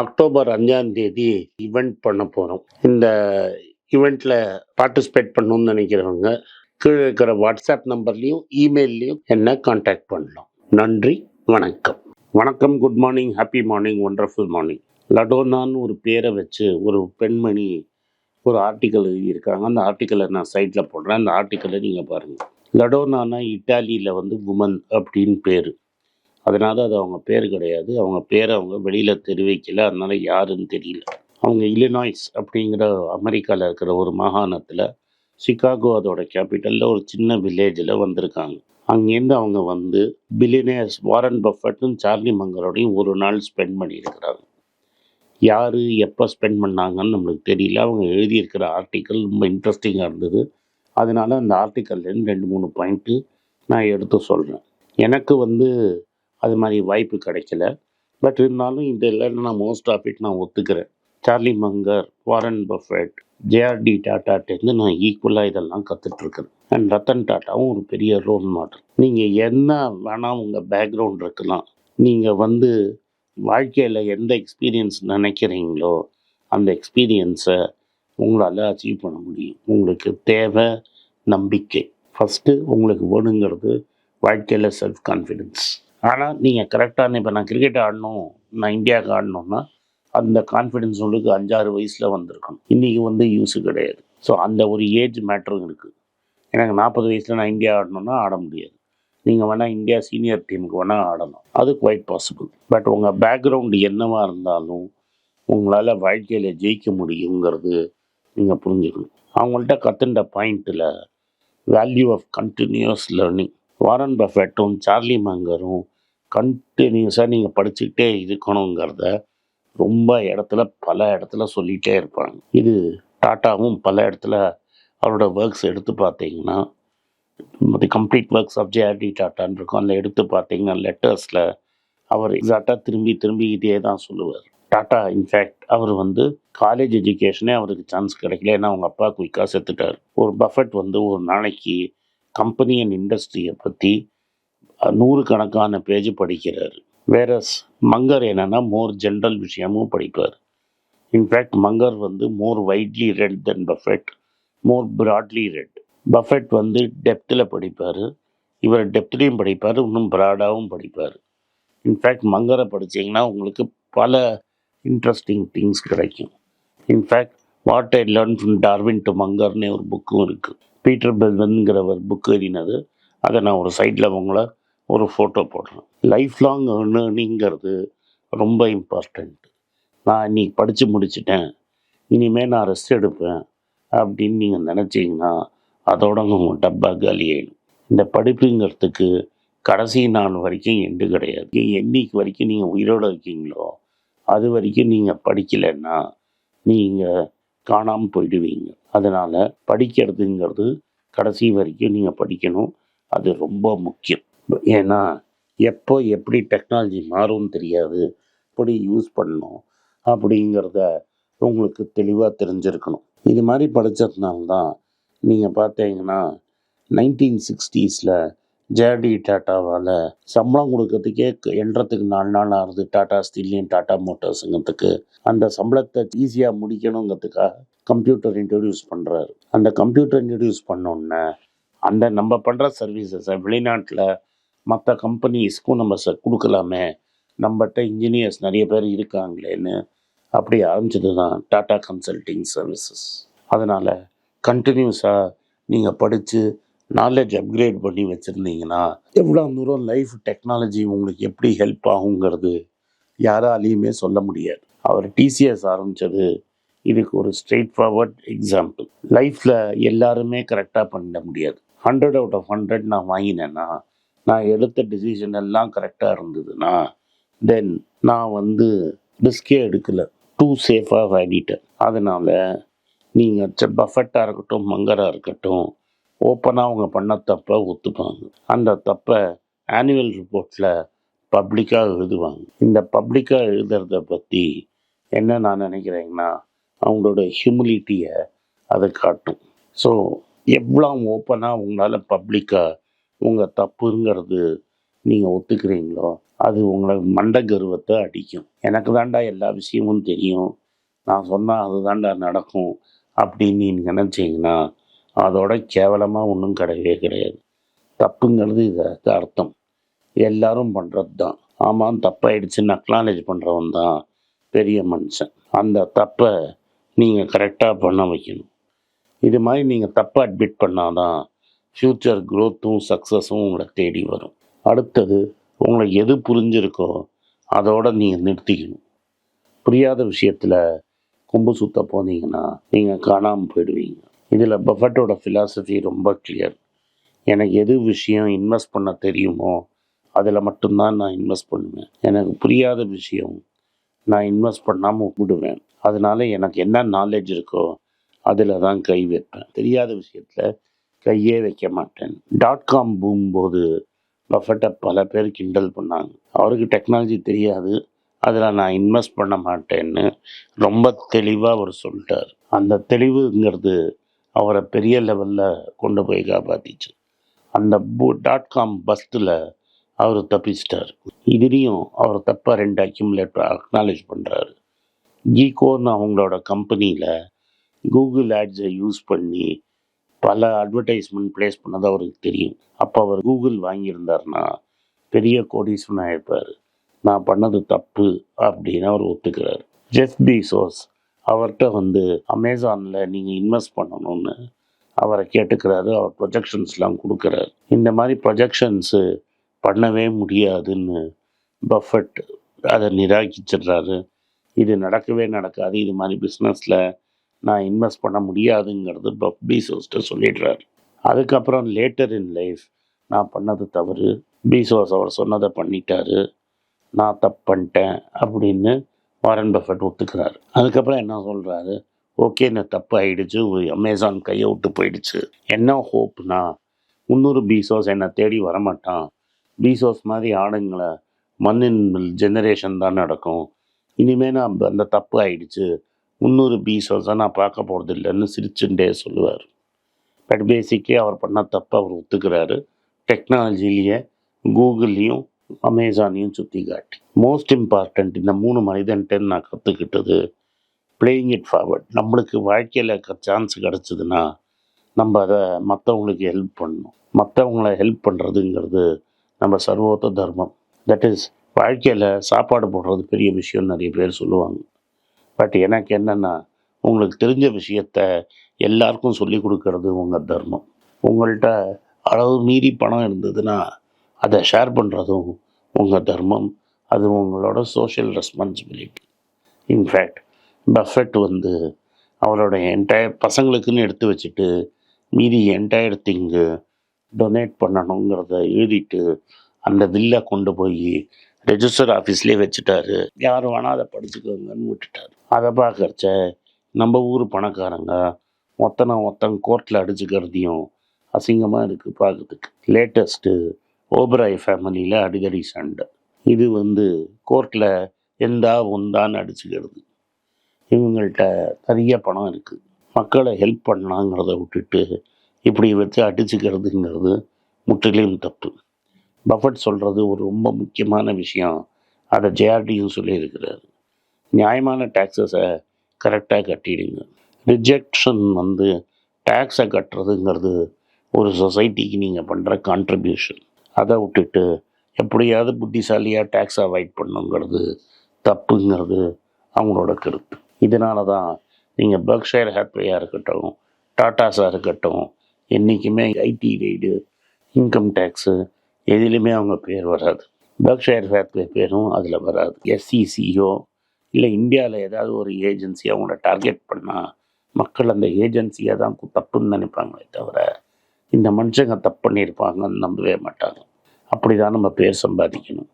October அஞ்சாம் தேதி event பண்ண போகிறோம் இந்த ஈவெண்ட்டில் பார்ட்டிசிபேட் பண்ணணும்னு நினைக்கிறவங்க கீழே இருக்கிற வாட்ஸ்அப் நம்பர்லேயும் இமெயில்லையும் என்ன காண்டாக்ட் பண்ணலாம். நன்றி வணக்கம். வணக்கம் good morning happy morning wonderful morning லடோனான்னு ஒரு பேரை வச்சு ஒரு பெண்மணி ஒரு ஆர்டிக்கல் எழுதியிருக்காங்க. அந்த ஆர்டிக்கலை நான் சைட்டில் போடுறேன். அந்த ஆர்டிக்கலை நீங்கள் பாருங்கள் லடோனானா இட்டாலியில் வந்து உமன் அப்படின்னு பேர். அதனால் அது அவங்க பேர் கிடையாது. அவங்க பேரை அவங்க வெளியில் தெரிவிக்கல. அதனால யாருன்னு தெரியல. அவங்க இலினாய்ஸ் அப்படிங்கிற அமெரிக்காவில் இருக்கிற ஒரு மாகாணத்தில் சிகாகோ அதோட கேபிட்டலில் ஒரு சின்ன வில்லேஜில் வந்திருக்காங்க. அங்கேருந்து அவங்க வந்து பில்லினேஸ் வாரன் பஃபட்டும் சார்லி மங்கரோடையும் ஒரு நாள் ஸ்பெண்ட் பண்ணியிருக்கிறாங்க. யார் எப்போ ஸ்பெண்ட் பண்ணாங்கன்னு நம்மளுக்கு தெரியல. அவங்க எழுதியிருக்கிற ஆர்டிக்கல் ரொம்ப இன்ட்ரெஸ்டிங்காக இருந்தது. அதனால அந்த ஆர்டிக்கல்லேருந்து ரெண்டு மூணு பாயிண்ட்டு நான் எடுத்து சொல்கிறேன் எனக்கு வந்து அது மாதிரி வாய்ப்பு கிடைக்கல. பட் இருந்தாலும் இதில் நான் மோஸ்ட் ஆஃப் இட் நான் ஒத்துக்கிறேன். Charlie Munger Warren Buffett JRD டாட்டாட்டேருந்து நான் ஈக்குவலாக இதெல்லாம் கற்றுட்ருக்கேன் அண்ட் ரத்தன் டாட்டாவும் ஒரு பெரிய ரோல் மாடல் நீங்கள் என்ன வேணால் உங்கள் பேக்ரவுண்ட் இருக்கலாம். நீங்கள் வந்து வாழ்க்கையில் எந்த எக்ஸ்பீரியன்ஸ் நினைக்கிறீங்களோ அந்த எக்ஸ்பீரியன்ஸை உங்களால் அச்சீவ் பண்ண முடியும். உங்களுக்கு தேவை நம்பிக்கை. ஃபஸ்ட்டு உங்களுக்கு வேணுங்கிறது வாழ்க்கையில் செல்ஃப் கான்ஃபிடென்ஸ் ஆனால் நீங்கள் கரெக்டான இப்போ நான் கிரிக்கெட் ஆடணும் நான் இந்தியாவுக்கு ஆடணும்னா அந்த கான்ஃபிடென்ஸ் உங்களுக்கு அஞ்சாறு வயசில் வந்திருக்கணும். இன்றைக்கி வந்து யூஸு கிடையாது. ஸோ அந்த ஒரு ஏஜ் மேட்டரும் இருக்குது எனக்கு நாற்பது வயசில் நான் இந்தியா ஆடணும்னா ஆட முடியாது. நீங்கள் வேணால் இந்தியா சீனியர் டீமுக்கு வேணால் ஆடணும் அது குவைட் பாசிபிள் பட் உங்கள் பேக்ரவுண்டு என்னவாக இருந்தாலும் உங்களால் வாழ்க்கையில் ஜெயிக்க முடியுங்கிறது நீங்கள் புரிஞ்சுக்கணும். அவங்கள்ட்ட கற்றுண்ட பாயிண்ட்டில் value of continuous learning Warren பஃபெட்டும் Charlie மங்கரும் கண்டினியூஸாக நீங்கள் படிச்சுக்கிட்டே இருக்கணுங்கிறத ரொம்ப இடத்துல பல இடத்துல சொல்லிகிட்டே இருப்பாங்க. இது டாட்டாவும் பல இடத்துல அவரோட ஒர்க்ஸ் எடுத்து பார்த்தீங்கன்னா the complete works of JRD டாட்டான்னு இருக்கும். அதில் எடுத்து பார்த்தீங்கன்னா லெட்டர்ஸில் அவர் எக்ஸாக்டாக திரும்பி திரும்பி இதே தான் சொல்லுவார். டாட்டா இன்ஃபேக்ட் அவர் வந்து காலேஜ் எஜுகேஷனே அவருக்கு சான்ஸ் கிடைக்கல. ஏன்னா அவங்க அப்பா குயிக்காக செத்துட்டார். ஒரு பஃபெட் வந்து ஒரு நாளைக்கு கம்பெனி அண்ட் இண்டஸ்ட்ரியை பற்றி நூறுக்கணக்கான பேஜ் படிக்கிறார். வேற மங்கர் என்னென்னா மோர் ஜென்ரல் விஷயமும் படிப்பார். இன்ஃபேக்ட் மங்கர் வந்து more widely read then Buffett more broadly read Buffett வந்து டெப்த்தில் படிப்பார். இவர் டெப்த்லேயும் படிப்பார் இன்னும் ப்ராடாகவும் படிப்பார். இன்ஃபேக்ட் மங்கரை படிச்சீங்கன்னா உங்களுக்கு பல இன்ட்ரெஸ்டிங் திங்ஸ் கிடைக்கும். In fact what I learn from Darwin to மங்கர்னே ஒரு புக்கும் இருக்குது பீட்டர் பெல்வன்கிறவர் புக் எழுதினது. அதை நான் ஒரு சைட்டில் உங்களை ஒரு ஃபோட்டோ போடுறேன் லைஃப் லாங் ஏர்னிங்கிறது ரொம்ப இம்பார்ட்டண்ட் நான் இன்னைக்கு படித்து முடிச்சிட்டேன். இனிமேல் நான் ரெஸ்ட் எடுப்பேன் அப்படின்னு நீங்கள் நினச்சிங்கன்னா அதோட உங்கள் டப்பா காலி ஆகிடும் இந்த படிப்புங்கிறதுக்கு கடைசி நாள் வரைக்கும் எண்டு கிடையாது. என்னைக்கு வரைக்கும் நீங்கள் உயிரோடு இருக்கீங்களோ அது வரைக்கும் நீங்கள் படிக்கலைன்னா நீங்கள் காணாமல் போயிடுவீங்க. அதனால் படிக்கிறதுங்கிறது கடைசி வரைக்கும் நீங்கள் படிக்கணும். அது ரொம்ப முக்கியம். ஏன்னா எப்போ எப்படி டெக்னாலஜி மாறும்னு தெரியாது. எப்படி யூஸ் பண்ணணும் அப்படிங்கிறத உங்களுக்கு தெளிவாக தெரிஞ்சிருக்கணும். இது மாதிரி படித்ததுனால தான் நீங்கள் பார்த்தீங்கன்னா நைன்டீன் சிக்ஸ்டீஸில் ஜேடி டாட்டாவால் சம்பளம் கொடுக்கறதுக்கே எண்றதுக்கு நாலு நாள் ஆகுது. டாட்டா ஸ்டீல்லையும் டாட்டா மோட்டார்ஸுங்கிறதுக்கு அந்த சம்பளத்தை ஈஸியாக முடிக்கணுங்கிறதுக்காக கம்ப்யூட்டர் இன்ட்ரடியூஸ் பண்ணுறாரு அந்த கம்ப்யூட்டர் இன்ட்ரடியூஸ் பண்ணோன்னே அந்த நம்ம பண்ணுற சர்வீசஸை வெளிநாட்டில் மற்ற கம்பெனிஸ்க்கும் நம்ம ச கொடுக்கலாமே. நம்மகிட்ட இன்ஜினியர்ஸ் நிறைய பேர் இருக்காங்களேன்னு அப்படி ஆரம்பிச்சது தான் டாடா கன்சல்டிங் சர்வீசஸ் அதனால் கண்டினியூஸாக நீங்கள் படித்து நாலேஜ் அப்கிரேட் பண்ணி வச்சுருந்தீங்கன்னா எவ்வளோ தூரம் லைஃப் டெக்னாலஜி உங்களுக்கு எப்படி ஹெல்ப் ஆகுங்கிறது யாராலையுமே சொல்ல முடியாது. அவர் டிசிஎஸ் ஆரம்பித்தது இதுக்கு ஒரு ஸ்ட்ரெயிட் ஃபார்வர்ட் எக்ஸாம்பிள் லைஃப்பில் எல்லாருமே கரெக்டாக பண்ண முடியாது. ஹண்ட்ரட் அவுட் ஆஃப் ஹண்ட்ரட் நான் வாங்கினேன்னா நான் எடுத்த டிசிஷன் எல்லாம் கரெக்டாக இருந்ததுன்னா தென் நான் வந்து ரிஸ்கே எடுக்கலை. டூ சேஃபாக ஆடிட்டேன் அதனால் நீங்கள் பஃபெட்டாக இருக்கட்டும் மங்கராக இருக்கட்டும் ஓப்பனாக அவங்க பண்ண தப்பை ஒத்துப்பாங்க. அந்த தப்பை ஆனுவல் ரிப்போர்ட்டில் பப்ளிக்காக எழுதுவாங்க. இந்த பப்ளிக்காக எழுதுறத பற்றி என்ன நான் நினைக்கிறேங்கன்னா அவங்களோட ஹியூமிலிட்டியை அதை காட்டும். ஸோ எவ்வளோ ஓப்பனாக உங்களால் பப்ளிக்காக உங்கள் தப்புங்கிறது நீங்கள் ஒத்துக்கிறீங்களோ அது உங்களை மண்ட கர்வத்தை அடிக்கும். எனக்கு தாண்டா எல்லா விஷயமும் தெரியும். நான் சொன்னால் அது தாண்டா நடக்கும் அப்படின்னு நீங்கள் நினச்சிங்கன்னா அதோட கேவலமாக ஒன்றும் கிடையவே கிடையாது. தப்புங்கிறது இது அர்த்தம். எல்லாரும் பண்ணுறது தான் ஆமாம் தப்பாயிடுச்சுன்னு அக்னாலேஜ் பண்ணுறவன் தான் பெரிய மனுஷன். அந்த தப்பை நீங்கள் கரெக்டாக பண்ண வைக்கணும். இது மாதிரி நீங்கள் தப்பை அட்மிட் பண்ணாதான் ஃப்யூச்சர் க்ரோத்தும் சக்ஸஸும் உங்களை தேடி வரும். அடுத்தது உங்களை எது புரிஞ்சிருக்கோ அதோட நீங்கள் நிறுத்திக்கணும். புரியாத விஷயத்தில் கும்பு சுத்த போனீங்கன்னா நீங்கள் காணாமல் போயிடுவீங்க. இதில் பஃபட்டோட ஃபிலாசபி ரொம்ப கிளியர் எனக்கு எது விஷயம் இன்வெஸ்ட் பண்ண தெரியுமோ அதில் மட்டும்தான் நான் இன்வெஸ்ட் பண்ணுவேன். எனக்கு புரியாத விஷயம் நான் இன்வெஸ்ட் பண்ணாமல் விடுவேன். அதனால எனக்கு என்ன நாலேஜ் இருக்கோ அதில் தான் கை வைப்பேன். தெரியாத விஷயத்தில் கையே வைக்க மாட்டேன். டாட் காம் பூம் போது பஃபட்டை பல பேர் கிண்டல் பண்ணாங்க. அவருக்கு டெக்னாலஜி தெரியாது. அதில் நான் இன்வெஸ்ட் பண்ண மாட்டேன்னு ரொம்ப தெளிவாக அவர் சொல்லிட்டார். அந்த தெளிவுங்கிறது அவரை பெரிய லெவலில் கொண்டு போய் காப்பாற்றிச்சு அந்த பூ டாட் காம் பஸ்ட்டில் அவர் தப்பிச்சிட்டார். இதுலேயும் அவர் தப்பாக ரெண்டு அக்யூமுலேட்டர் அக்னாலேஜ் பண்ணுறாரு ஜிகோன்னு அவங்களோட கம்பெனியில் கூகுள் ஆட்ஸை யூஸ் பண்ணி பல அட்வர்டைஸ்மெண்ட் ப்ளேஸ் பண்ணது அவருக்கு தெரியும். அப்போ அவர் கூகுள் வாங்கியிருந்தார்னா பெரிய கோடீஸ்வரன் ஆயிருப்பார் நான் பண்ணது தப்பு அப்படின்னு அவர் ஒத்துக்கிறார். ஜெஃப் பீசோஸ் அவர்கிட்ட வந்து அமேசானில் நீங்கள் இன்வெஸ்ட் பண்ணணும்னு அவரை கேட்டுக்கிறாரு. அவர் ப்ரொஜெக்ஷன்ஸ்லாம் கொடுக்குறாரு. இந்த மாதிரி ப்ரொஜெக்ஷன்ஸு பண்ணவே முடியாதுன்னு பஃபட் அதை நிராகரிச்சிடுறாரு. இது நடக்கவே நடக்காது. இது மாதிரி பிஸ்னஸில் நான் இன்வெஸ்ட் பண்ண முடியாதுங்கிறது பஃப் பீசோஸ்ட்ட சொல்லிடுறாரு. அதுக்கப்புறம் லேட்டர் இன் லைஃப் நான் பண்ணது தவறு. பீசோஸ் அவர் சொன்னதை பண்ணிட்டாரு. நான் தப்பு பண்ணிட்டேன் அப்படின்னு வாரன் பஃபட் ஒத்துக்கிறாரு. அதுக்கப்புறம் என்ன சொல்கிறாரு ஓகே நான் தப்பு ஆயிடுச்சு. அமேசான் கையை விட்டு போயிடுச்சு. என்ன ஹோப்னா முந்நூறு பீசோஸ் என்னை தேடி வரமாட்டான். பீசோஸ் மாதிரி ஆடுங்களை மண்ணின் ஜெனரேஷன் தான் நடக்கும். இனிமேல் நான் அந்த- அந்த தப்பு ஆயிடுச்சு. முந்நூறு தான் நான் பார்க்க போகிறது இல்லைன்னு சிரிச்சுட்டே சொல்லுவார் பட் பேசிக்கே அவர் பண்ண தப்பை அவர் ஒத்துக்கிறாரு. டெக்னாலஜிலேயே கூகுள்லேயும் அமேசானையும் சுற்றி காட்டி மோஸ்ட் இம்பார்ட்டண்ட் இந்த மூணு மனிதன்ட்டு நான் கற்றுக்கிட்டது பிளேயிங் இட் ஃபார்வர்ட் நம்மளுக்கு வாழ்க்கையில் சான்ஸ் கிடச்சிதுன்னா நம்ம அதை மற்றவங்களுக்கு ஹெல்ப் பண்ணணும். மற்றவங்கள ஹெல்ப் பண்ணுறதுங்கிறது நம்ம சர்வோத்த தர்மம். தட் இஸ் வாழ்க்கையில் சாப்பாடு போடுறது பெரிய விஷயம்னு நிறைய பேர் சொல்லுவாங்க. பட் எனக்கு என்னென்னா உங்களுக்கு தெரிஞ்ச விஷயத்த எல்லாருக்கும் சொல்லி கொடுக்கறது உங்கள் தர்மம். உங்கள்கிட்ட அளவு மீறி பணம் இருந்ததுன்னா அதை ஷேர் பண்ணுறதும் உங்கள் தர்மம். அது உங்களோட சோஷியல் ரெஸ்பான்சிபிலிட்டி இன்ஃபேக்ட் பஃபெட் வந்து அவரோட என்டையர் பசங்களுக்குன்னு எடுத்து வச்சுட்டு மீதி என்டையர் திங்கு டொனேட் பண்ணணுங்கிறத எழுதிட்டு அந்த வில்லை கொண்டு போய் ரெஜிஸ்டர் ஆஃபீஸ்லேயே வச்சுட்டாரு. யார் வேணால் அதை படிச்சுக்கோங்கன்னு விட்டுட்டாரு. அதை பார்க்கறச்ச நம்ம ஊர் பணக்காரங்க ஒத்தனை ஒத்தன் கோர்ட்டில் அடிச்சுக்கிறதையும் அசிங்கமாக இருக்குது பார்க்கறதுக்கு. லேட்டஸ்ட்டு ஓபராய் ஃபேமிலியில் அடிதடி சண்டை. இது வந்து கோர்ட்டில் எந்தா ஒந்தான்னு அடிச்சுக்கிறது. இவங்கள்ட்ட நிறைய பணம் இருக்குது மக்களை ஹெல்ப் பண்ணாங்கிறத விட்டுட்டு இப்படி வச்சு அடிச்சுக்கிறதுங்கிறது முற்றிலும் தப்பு. பஃபட் சொல்கிறது ஒரு ரொம்ப முக்கியமான விஷயம். அதை ஜேஆர்டியும் சொல்லியிருக்கிறார். நியாயமான டேக்ஸஸை கரெக்டாக கட்டிடுங்க. ரிஜெக்ஷன் வந்து டேக்ஸை கட்டுறதுங்கிறது ஒரு சொசைட்டிக்கு நீங்கள் பண்ணுற கான்ட்ரிபியூஷன் அதை விட்டுட்டு எப்படியாவது புத்திசாலியாக டேக்ஸ் அவாய்ட் பண்ணுங்கிறது தப்புங்கிறது அவங்களோட கருத்து. இதனால தான் நீங்கள் பர்க்ஷயர் ஹேத்வேயாக இருக்கட்டும் டாட்டாஸாக இருக்கட்டும் என்றைக்குமே ஐடி ரெய்டு இன்கம் டேக்ஸு எதிலுமே அவங்க பேர் வராது. பர்க்ஷயர் ஹேத்வே பேரும் அதில் வராது. எஸ்சிசியோ இல்லை இந்தியாவில் ஏதாவது ஒரு ஏஜென்சி அவங்கள டார்கெட் பண்ணால் மக்கள் அந்த ஏஜென்சியை தான் கு- தப்புன்னு நினைப்பாங்களே தவிர இந்த மனுஷங்க தப்பு பண்ணியிருப்பாங்கன்னு நம்பவே மாட்டாங்க. அப்படி தான் நம்ம பேர் சம்பாதிக்கணும்.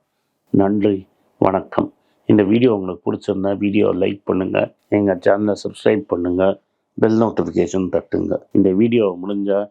நன்றி வணக்கம். இந்த வீடியோ உங்களுக்கு பிடிச்சிருந்தா வீடியோ லைக் பண்ணுங்கள் எங்கள் சேனலை சப்ஸ்கிரைப் பண்ணுங்கள் பெல் நோட்டிஃபிகேஷன் தட்டுங்க. இந்த வீடியோ முடிஞ்சால்